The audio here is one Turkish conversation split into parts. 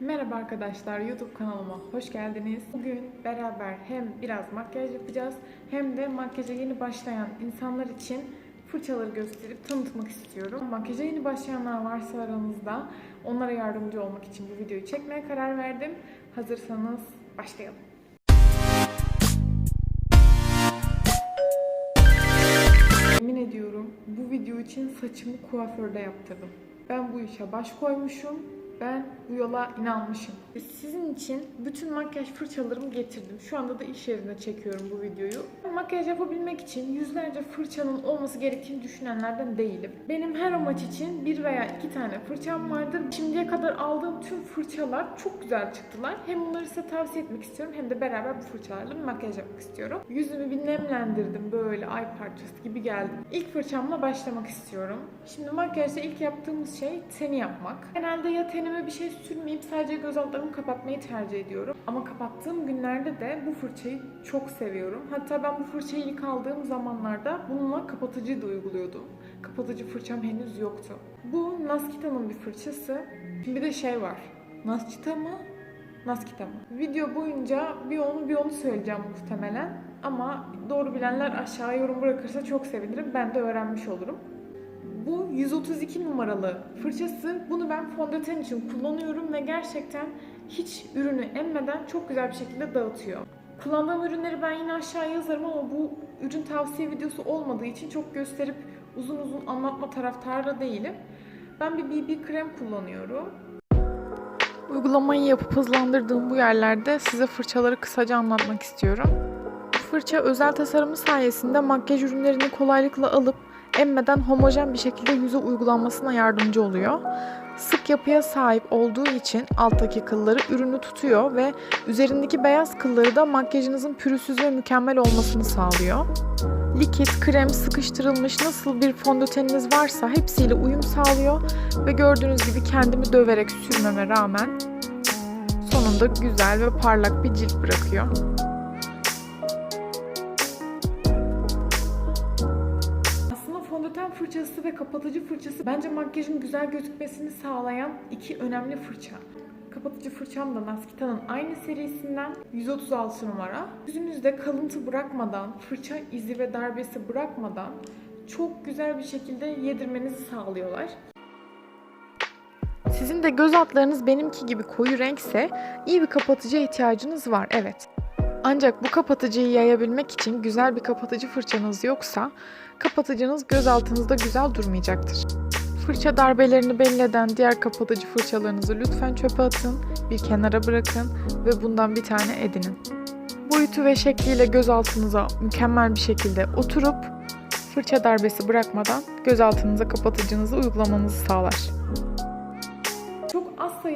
Merhaba arkadaşlar, YouTube kanalıma hoş geldiniz. Bugün beraber hem biraz makyaj yapacağız hem de makyaja yeni başlayan insanlar için fırçaları gösterip tanıtmak istiyorum. Makyaja yeni başlayanlar varsa aranızda onlara yardımcı olmak için bu videoyu çekmeye karar verdim. Hazırsanız başlayalım. Yemin ediyorum bu video için saçımı kuaförde yaptırdım. Ben bu işe baş koymuşum. Ben bu yola inanmışım. Sizin için bütün makyaj fırçalarımı getirdim. Şu anda da iş yerinde çekiyorum bu videoyu. Makyaj yapabilmek için yüzlerce fırçanın olması gerektiğini düşünenlerden değilim. Benim her amaç için bir veya iki tane fırçam vardır. Şimdiye kadar aldığım tüm fırçalar çok güzel çıktılar. Hem bunları size tavsiye etmek istiyorum hem de beraber bu fırçalarla makyaj yapmak istiyorum. Yüzümü bir nemlendirdim böyle ay parçası gibi geldim. İlk fırçamla başlamak istiyorum. Şimdi makyajda ilk yaptığımız şey teni yapmak. Genelde ya tenime bir şey sürmeyip sadece göz altlarımı kapatmayı tercih ediyorum. Ama kapattığım günlerde de bu fırçayı çok seviyorum. Hatta ben bu fırçayı ilk aldığım zamanlarda bununla kapatıcıyı da uyguluyordum. Kapatıcı fırçam henüz yoktu. Bu Naskita'nın bir fırçası. Şimdi bir de şey var. Naskita mı? Naskita mı? Video boyunca bir onu bir onu söyleyeceğim muhtemelen. Ama doğru bilenler aşağı yorum bırakırsa çok sevinirim. Ben de öğrenmiş olurum. Bu 132 numaralı fırçası. Bunu ben fondöten için kullanıyorum ve gerçekten hiç ürünü emmeden çok güzel bir şekilde dağıtıyor. Kullandığım ürünleri ben yine aşağı yazarım ama bu ürün tavsiye videosu olmadığı için çok gösterip uzun uzun anlatma taraftarı değilim. Ben bir BB krem kullanıyorum. Uygulamayı yapıp hızlandırdığım bu yerlerde size fırçaları kısaca anlatmak istiyorum. Bu fırça özel tasarımı sayesinde makyaj ürünlerini kolaylıkla alıp emmeden homojen bir şekilde yüze uygulanmasına yardımcı oluyor. Sık yapıya sahip olduğu için alttaki kılları ürünü tutuyor ve üzerindeki beyaz kılları da makyajınızın pürüzsüz ve mükemmel olmasını sağlıyor. Likit, krem, sıkıştırılmış nasıl bir fondöteniniz varsa hepsiyle uyum sağlıyor ve gördüğünüz gibi kendimi döverek sürmeme rağmen sonunda güzel ve parlak bir cilt bırakıyor. Fırçası ve kapatıcı fırçası bence makyajın güzel gözükmesini sağlayan iki önemli fırça. Kapatıcı fırçam da Naskita'nın aynı serisinden 136 numara. Yüzünüzde kalıntı bırakmadan, fırça izi ve darbesi bırakmadan çok güzel bir şekilde yedirmenizi sağlıyorlar. Sizin de göz altlarınız benimki gibi koyu renkse iyi bir kapatıcıya ihtiyacınız var evet. Ancak bu kapatıcıyı yayabilmek için güzel bir kapatıcı fırçanız yoksa kapatıcınız göz altınızda güzel durmayacaktır. Fırça darbelerini belli eden diğer kapatıcı fırçalarınızı lütfen çöpe atın, bir kenara bırakın ve bundan bir tane edinin. Boyutu ve şekliyle göz altınıza mükemmel bir şekilde oturup fırça darbesi bırakmadan göz altınıza kapatıcınızı uygulamanızı sağlar.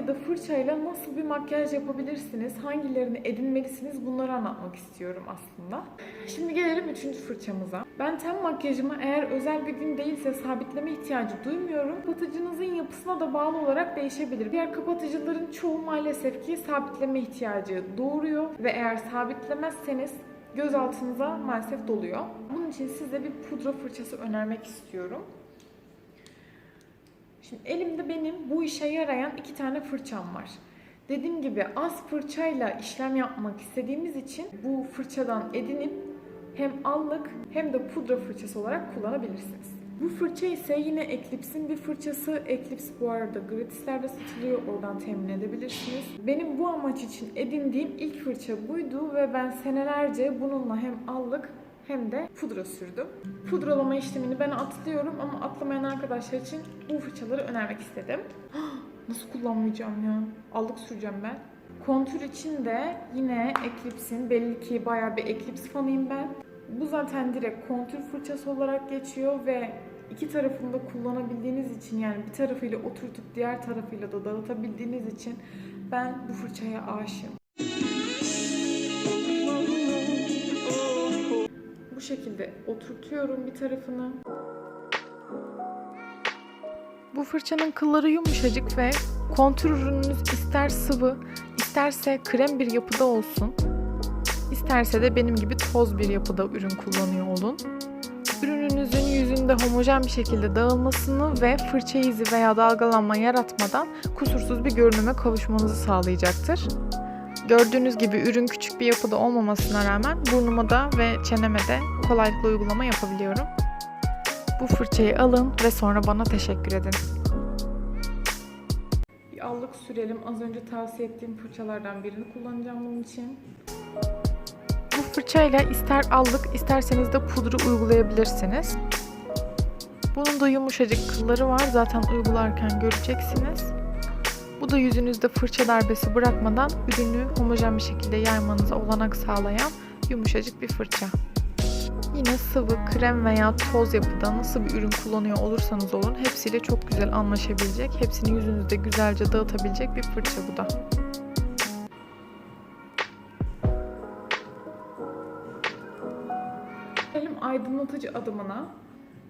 Az sayıda fırçayla nasıl bir makyaj yapabilirsiniz, hangilerini edinmelisiniz bunları anlatmak istiyorum aslında. Şimdi gelelim üçüncü fırçamıza. Ben ten makyajımı eğer özel bir gün değilse sabitleme ihtiyacı duymuyorum. Kapatıcınızın yapısına da bağlı olarak değişebilir. Diğer kapatıcıların çoğu maalesef ki sabitleme ihtiyacı doğuruyor ve eğer sabitlemezseniz göz altınıza maalesef doluyor. Bunun için size bir pudra fırçası önermek istiyorum. Şimdi elimde benim bu işe yarayan iki tane fırçam var. Dediğim gibi az fırçayla işlem yapmak istediğimiz için bu fırçadan edinip hem allık hem de pudra fırçası olarak kullanabilirsiniz. Bu fırça ise yine Eclipse'in bir fırçası. Eclipse bu arada gratislerde satılıyor. Oradan temin edebilirsiniz. Benim bu amaç için edindiğim ilk fırça buydu ve ben senelerce bununla hem allık hem de pudra sürdüm. Pudralama işlemini ben atlıyorum ama atlamayan arkadaşlar için bu fırçaları önermek istedim. Nasıl kullanmayacağım ya? Allık süreceğim ben. Kontür için de yine Eclipse'in belli ki bayağı bir Eclipse fanıyım ben. Bu zaten direkt kontür fırçası olarak geçiyor ve iki tarafını da kullanabildiğiniz için yani bir tarafıyla oturtup diğer tarafıyla da dağıtabildiğiniz için ben bu fırçaya aşığım. Şekilde oturtuyorum bir tarafını. Bu fırçanın kılları yumuşacık ve kontür ürününüz ister sıvı, isterse krem bir yapıda olsun. İsterse de benim gibi toz bir yapıda ürün kullanıyor olun. Ürününüzün yüzünde homojen bir şekilde dağılmasını ve fırça izi veya dalgalanma yaratmadan kusursuz bir görünüme kavuşmanızı sağlayacaktır. Gördüğünüz gibi ürün küçük bir yapıda olmamasına rağmen burnuma da ve çeneme de kolaylıkla uygulama yapabiliyorum. Bu fırçayı alın ve sonra bana teşekkür edin. Bir allık sürelim. Az önce tavsiye ettiğim fırçalardan birini kullanacağım bunun için. Bu fırçayla ister allık isterseniz de pudra uygulayabilirsiniz. Bunun da yumuşacık kılları var. Zaten uygularken göreceksiniz. Bu da yüzünüzde fırça darbesi bırakmadan ürünü homojen bir şekilde yaymanıza olanak sağlayan yumuşacık bir fırça. Yine sıvı, krem veya toz yapıda nasıl bir ürün kullanıyor olursanız olun hepsiyle çok güzel anlaşabilecek, hepsini yüzünüzde güzelce dağıtabilecek bir fırça bu da. Gelelim aydınlatıcı adımına.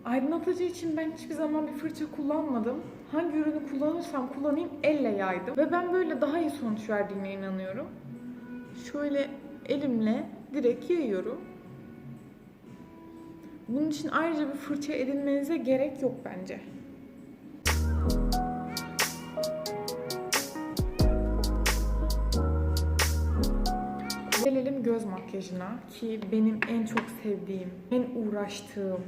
Aydınlatıcı için ben hiçbir zaman bir fırça kullanmadım. Hangi ürünü kullanırsam kullanayım elle yaydım. Ve ben böyle daha iyi sonuç verdiğine inanıyorum. Şöyle elimle direkt yayıyorum. Bunun için ayrıca bir fırça edinmenize gerek yok bence. Gelelim göz makyajına ki benim en çok sevdiğim, en uğraştığım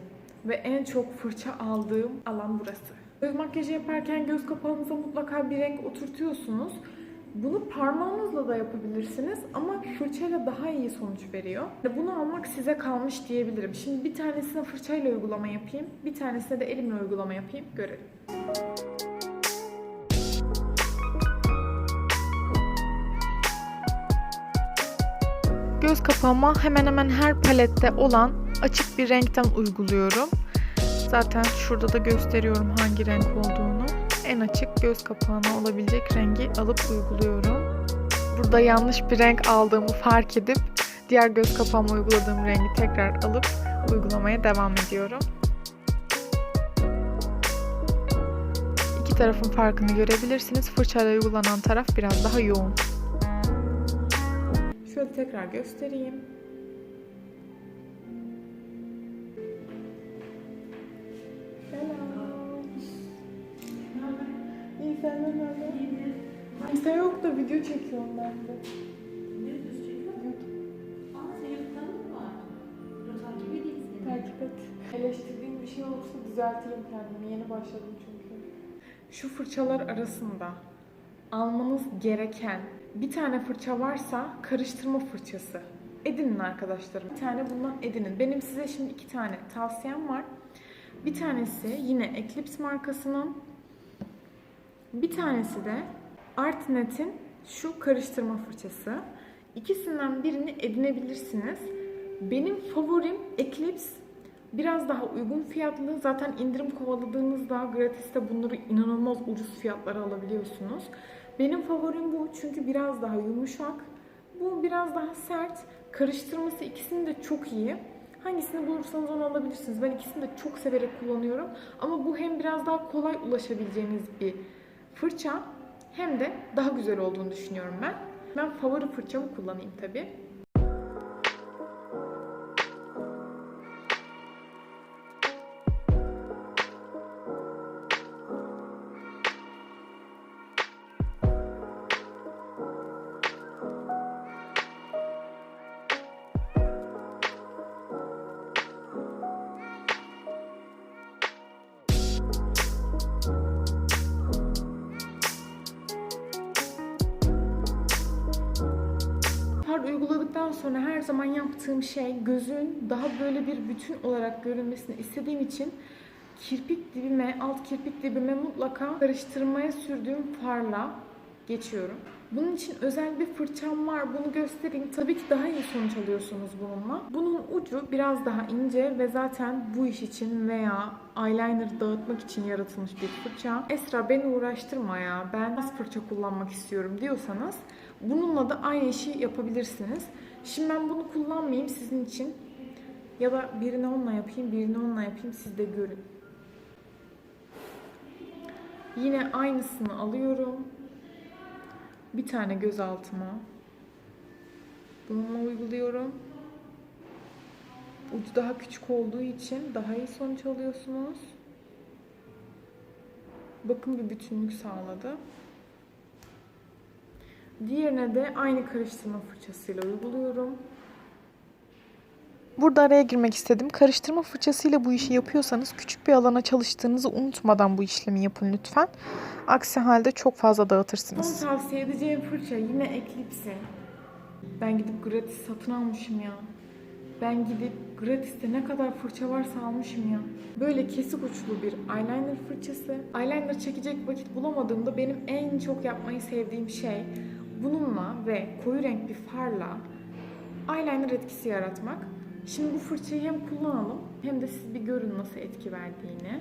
ve en çok fırça aldığım alan burası. Göz makyajı yaparken göz kapağınıza mutlaka bir renk oturtuyorsunuz. Bunu parmağınızla da yapabilirsiniz ama fırçayla daha iyi sonuç veriyor. Ve Bunu almak size kalmış diyebilirim. Şimdi bir tanesine fırçayla uygulama yapayım, bir tanesine de elimle uygulama yapayım, görelim. Göz kapağıma hemen hemen her palette olan açık bir renkten uyguluyorum. Zaten şurada da gösteriyorum hangi renk olduğunu. En açık göz kapağına olabilecek rengi alıp uyguluyorum. Burada yanlış bir renk aldığımı fark edip diğer göz kapağıma uyguladığım rengi tekrar alıp uygulamaya devam ediyorum. İki tarafın farkını görebilirsiniz. Fırçayla uygulanan taraf biraz daha yoğun. Şöyle tekrar göstereyim. İyi senden haber? Kimse yok da video çekiyorum ben de. Takip et. Eleştirdiğim bir şey olursa düzeltirim kendimi. Yeni başladım çünkü. Şu fırçalar arasında almanız gereken bir tane fırça varsa karıştırma fırçası. Edinin arkadaşlarım. Bir tane bundan edinin. Benim size şimdi iki tane tavsiyem var. Bir tanesi yine Eclipse markasının. Bir tanesi de Artnet'in şu karıştırma fırçası. İkisinden birini edinebilirsiniz. Benim favorim Eclipse. Biraz daha uygun fiyatlı. Zaten indirim kovaladığınızda gratis'te bunları inanılmaz ucuz fiyatlara alabiliyorsunuz. Benim favorim bu çünkü biraz daha yumuşak. Bu biraz daha sert. Karıştırması ikisini de çok iyi. Hangisini bulursanız onu alabilirsiniz. Ben ikisini de çok severek kullanıyorum. Ama bu hem biraz daha kolay ulaşabileceğiniz bir fırça hem de daha güzel olduğunu düşünüyorum ben. Ben favori fırçamı kullanayım tabii. Far uyguladıktan sonra her zaman yaptığım şey gözün daha böyle bir bütün olarak görünmesini istediğim için kirpik dibime, alt kirpik dibime mutlaka karıştırmaya sürdüğüm farla geçiyorum. Bunun için özel bir fırçam var. Bunu göstereyim. Tabii ki daha iyi sonuç alıyorsunuz bununla. Bunun ucu biraz daha ince ve zaten bu iş için veya eyeliner dağıtmak için yaratılmış bir fırça. Esra beni uğraştırma ya. Ben nasıl fırça kullanmak istiyorum diyorsanız bununla da aynı işi yapabilirsiniz. Şimdi ben bunu kullanmayayım sizin için. Ya da birini onunla yapayım, birini onunla yapayım siz de görün. Yine aynısını alıyorum. Bir tane göz altıma. Bununla uyguluyorum. ucu daha küçük olduğu için daha iyi sonuç alıyorsunuz. Bakın bir bütünlük sağladı. Diğerine de aynı karıştırma fırçasıyla uyguluyorum. Burada araya girmek istedim. Karıştırma fırçasıyla bu işi yapıyorsanız küçük bir alana çalıştığınızı unutmadan bu işlemi yapın lütfen. Aksi halde çok fazla dağıtırsınız. Son tavsiye edeceğim fırça yine Eclipse'in. Ben gidip gratis satın almışım ya. Ben gidip gratis'te ne kadar fırça varsa almışım ya. Böyle kesik uçlu bir eyeliner fırçası. Eyeliner çekecek vakit bulamadığımda benim en çok yapmayı sevdiğim şey bununla ve koyu renk bir farla eyeliner etkisi yaratmak. Şimdi bu fırçayı hem kullanalım hem de siz bir görün nasıl etki verdiğini.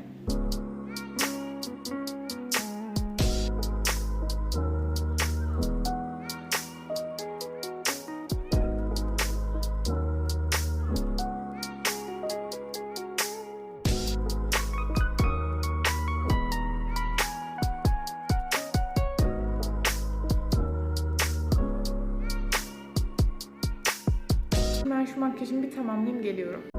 Makyajımı bir tamamlayayım geliyorum.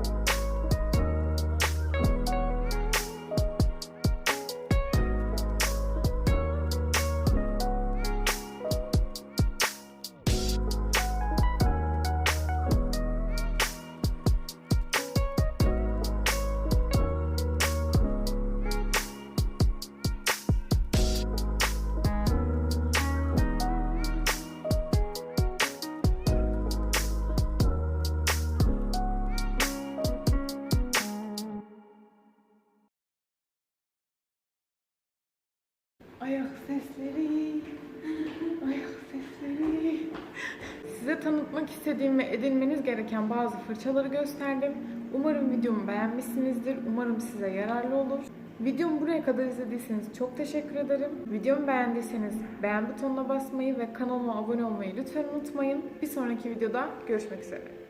Ayak sesleri, ayak sesleri. Size tanıtmak istediğim ve edinmeniz gereken bazı fırçaları gösterdim. Umarım videomu beğenmişsinizdir. Umarım size yararlı olur. Videomu buraya kadar izlediyseniz çok teşekkür ederim. Videomu beğendiyseniz beğen butonuna basmayı ve kanalıma abone olmayı lütfen unutmayın. Bir sonraki videoda görüşmek üzere.